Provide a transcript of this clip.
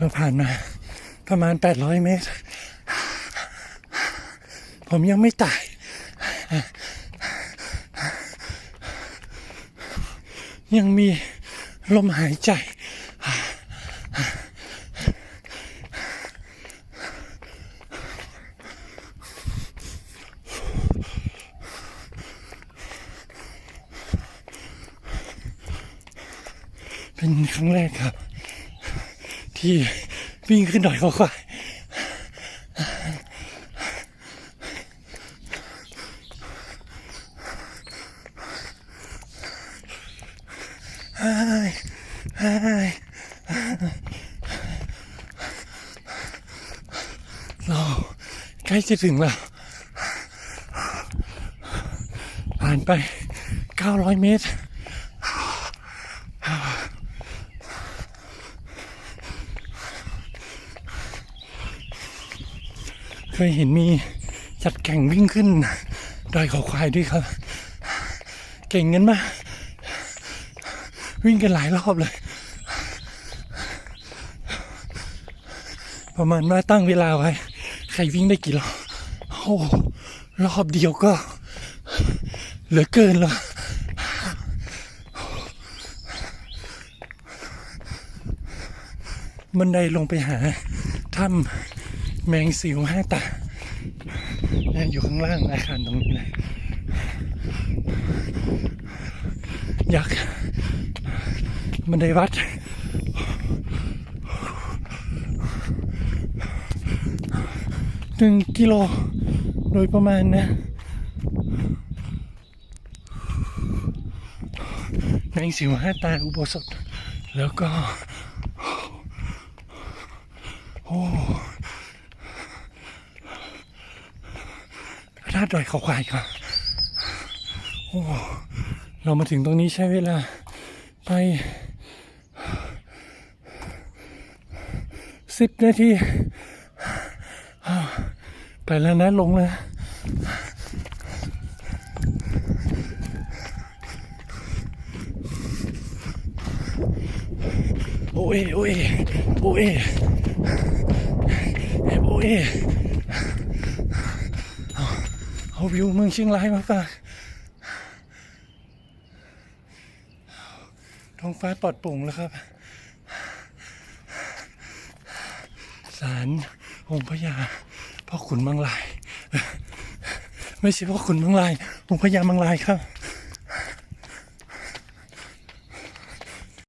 เราผ่านมาประมาณ 800 เมตร ผมยังไม่ตาย ยังมีลมหายใจ เป็นครั้งแรกครับ ที่วิ่งขึ้นดอยเขาควายเฮ้ยเฮ้ยเราใกล้จะถึงแล้ว ผ่านไป 900 เมตร ยเห็นมีจัดแข่งวิ่งขึ้นดอยเขาควายด้วยครับ เก่งกันมากวิ่งกันหลายรอบเลย ประมาณว่าตั้งเวลาไว้ ใครวิ่งได้กี่รอบโอ้รอบเดียวก็ เหลือเกินแล้วบันไดลงไปหาถ้ำ แมงสิวห้าตานี่ยอยู่ข้างล่างอาคารตรงนี้เลยอยากบันไดวัดหนึ่งกิโลโดยประมาณนะแมงสิวห้าตาอุโบสถ แล้วก็ โอ้พระธาตุดอยเขาควายครับโอ้เรามาถึงตรงนี้ใช้เวลาไปสิบนาที ไปแล้วนะลงเลยโอ้ยโอ้ยโอ้ยโอ้ย เอาวิวเมืองเชียงรายมาฝากท้องฟ้าปลอดโปร่งแล้วครับศาลองค์พญาพ่อขุนมังลาย ไม่ใช่พ่อขุนมังลายองค์พญามังลายครับ